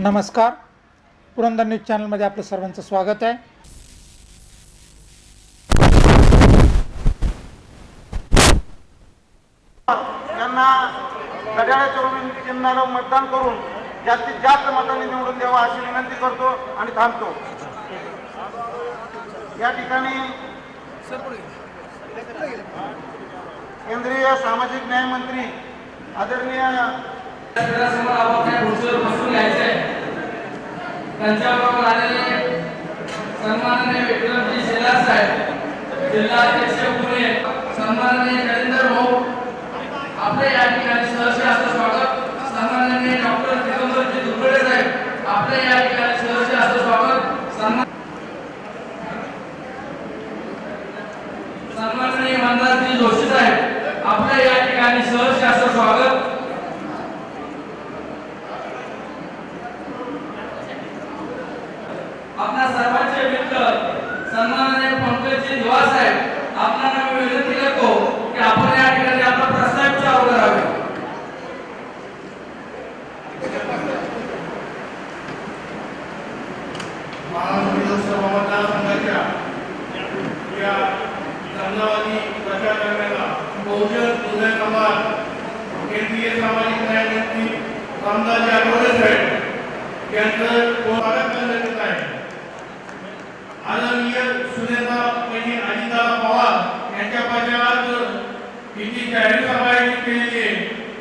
नमस्कार. पुरंदर न्यूज चॅनलमध्ये आपलं सर्वांचं स्वागत आहे. त्यांना मतदान करून जास्तीत जास्त मतांनी निवडून द्यावा अशी विनंती करतो आणि थांबतो. या ठिकाणी केंद्रीय सामाजिक न्याय मंत्री आदरणीय समोर आपण त्या खुर्चीवर बसून घ्यायचे त्यांच्याबरोबर आलेले सन्माननीय विक्रमजी शेलार साहेब जिल्हा अध्यक्ष पुणे सन्माननीय नरेंद्र भाऊ बहुजन दुधय समाज केंद्रीय सामाजिक न्यायमूर्ती रामदाजी आठवले साहेब यांचं स्वागत करण्यात येत आहे. आदरणीय सुनेता यांनी अनिता पवार यांच्या पाठ्यात ही जी जाहीर सभा आयोजित केलेली आहे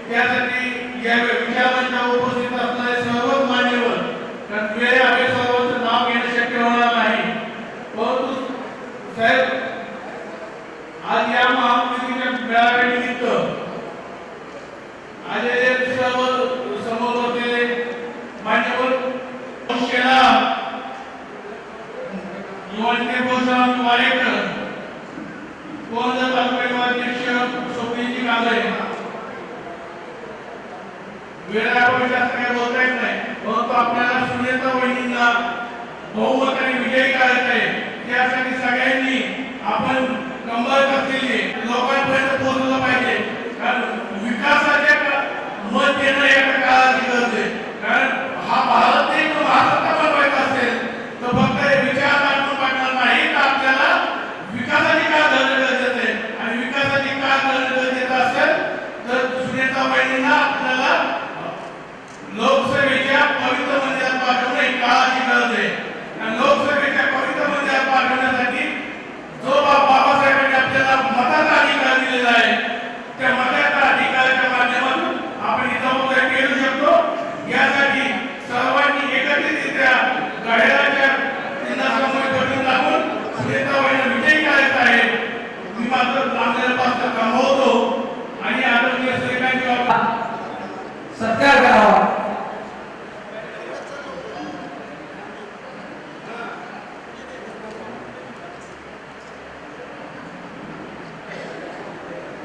त्यासाठी या विषयावरच्या उपस्थित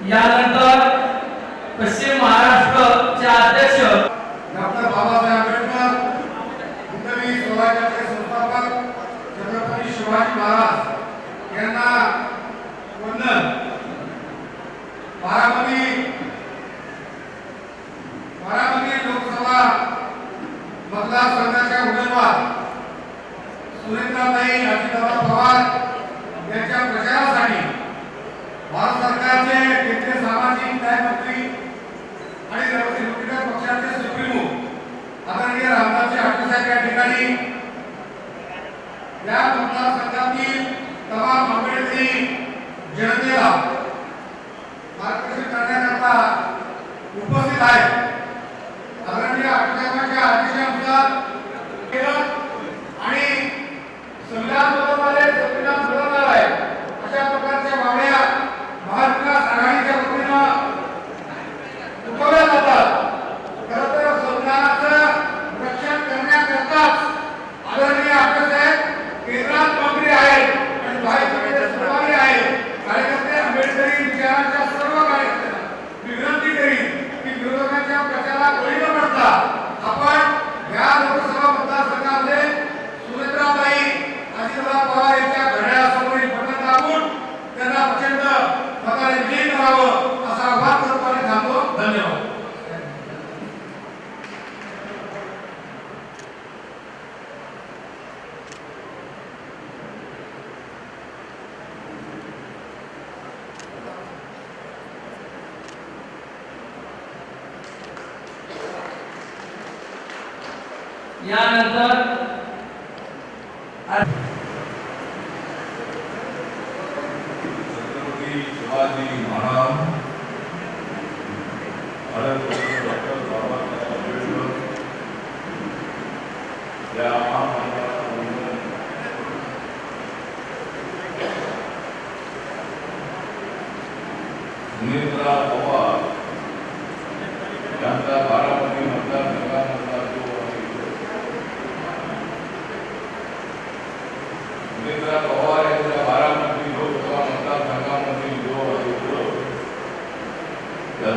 压力大。आदरणीय रामदासजी हाटे साहेब या ठिकाणी. या मतदारसंघातील तमाम काँग्रेसी जनतेला मार्गदर्शन करण्याकरता उपस्थित आहेत. आदरणीय हाटे साहेबांच्या आदेशानुसार तर शिवाजी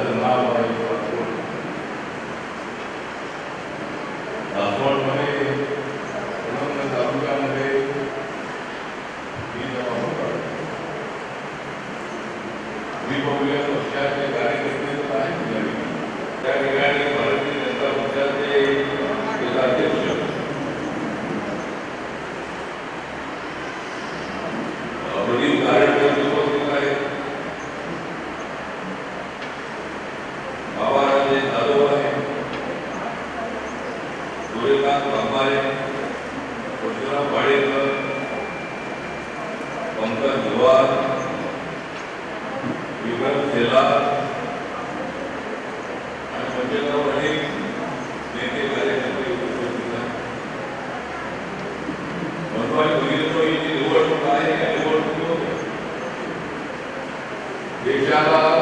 திருநாள் पंकज जुवार विक्रम शेला आणि पंचगाव अनेक नेते कार्यकर्ते उपस्थित आहेत बनवाई भगिनी निवडणूक आहे निवडणूक देशाला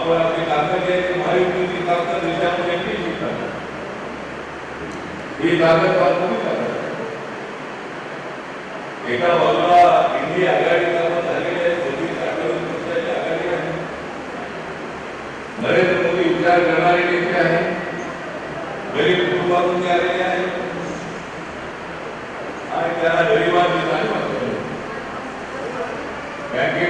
आपण आपली ताकद आहे ती महायुतीची ताकद देशामध्ये एकटीची ताकद ही? ताकद वाढवली ताकद एका बाजूला इंडी आघाडी स्थापन झालेली आहे सव्वीस आठवडी पक्षाची आघाडी आहे नरेंद्र मोदी विचार करणारे नेते आहे गरीब कुटुंबातून ते आलेले आहे आणि त्यांना गरिबांची जाणीव बँकेत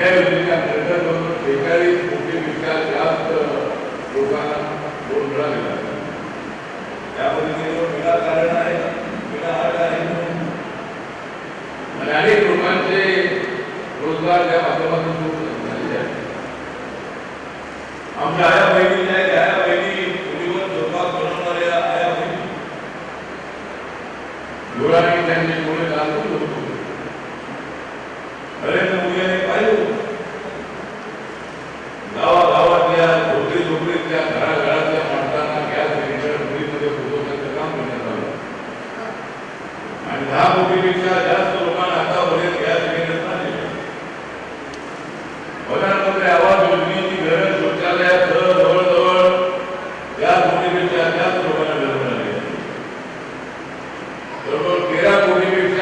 या योजनेअंतर्गत बेकारी विकास जास्त लोकांना दोन वेळा मिळाला त्यामध्ये विनाकारण आहे आहे आणि अनेक लोकांचे रोजगार या माध्यमातून झालेले आहेत आमच्या आया Hallelujah.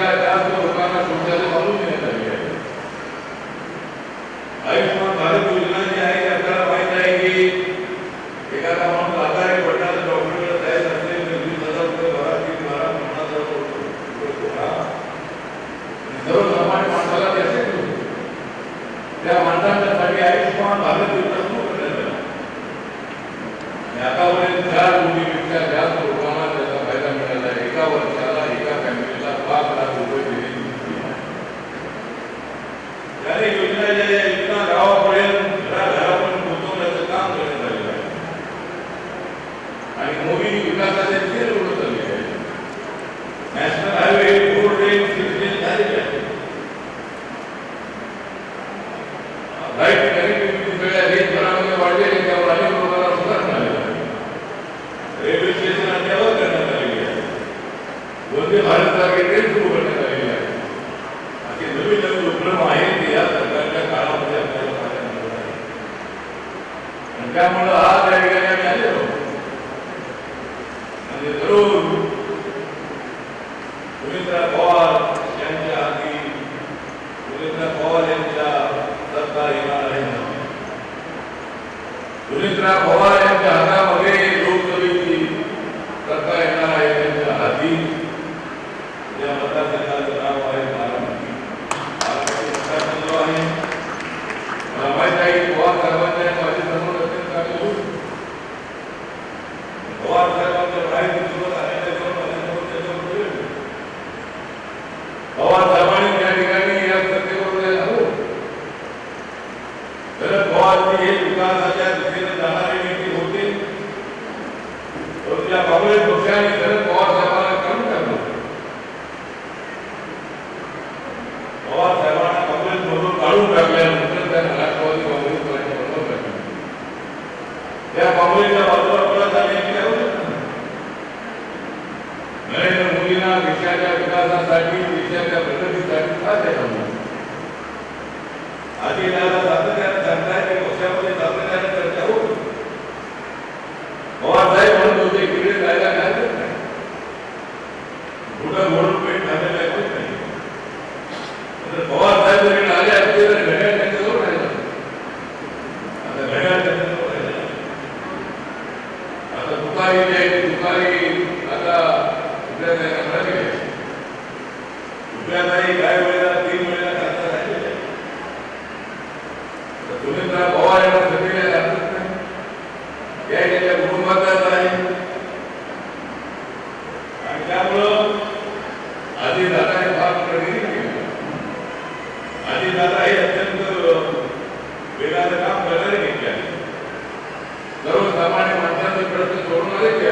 Porque hasta Yeah. नाही काय वेळेला तीन वेळेला खात राहिलेले तुम्ही त्या पवार यांना सगळे लागत नाही या त्याच्या आहे. आणि त्यामुळं आधी दादाने भाग प्रगती केली आधी दादा हे अत्यंत वेगाचं काम करणारे घेतले सर्वसामान्य माणसांचे प्रश्न सोडून ते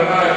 Adonai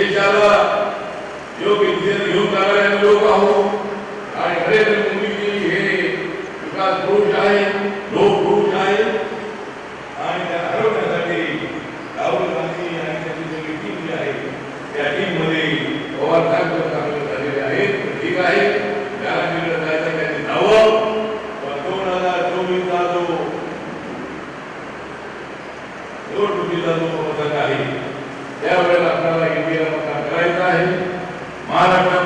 ದೇಶದ योग इंजीनियर योग नागरिक योग हो नरेंद्र मोदी जी हे विकास पुरुष आहे लोक पुरुष आहे आणि त्यांना हरवण्यासाठी राहुल गांधी आणि त्यांची सगळी टीम जी आहे त्या टीममध्ये पवार साहेब चांगले झालेले आहेत ठीक आहे त्याला मिळत जायचं त्यांनी जावं पण दोन हज़ार चोवीसचा जो निवडणुकीचा जो पथक आहे त्यावेळेला तारखेला मतदान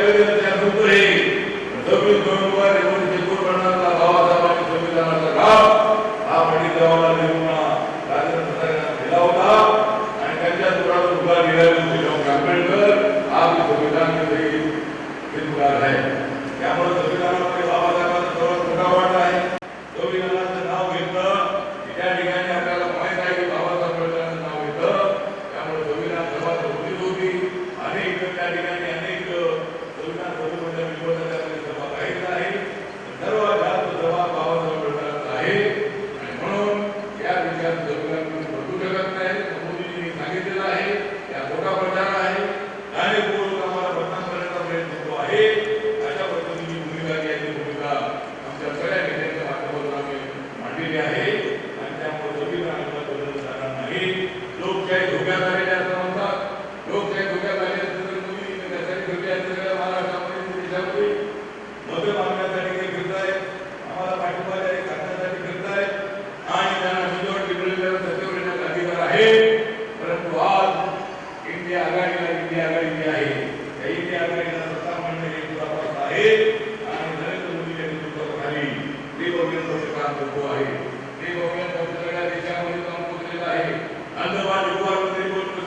Aleluia, até. देवगिरी काम करतो आहे. देवगिरी सगळ्या देशामध्ये काम करतलेलं आहे. अंतर्वाद युवा मंत्री कोण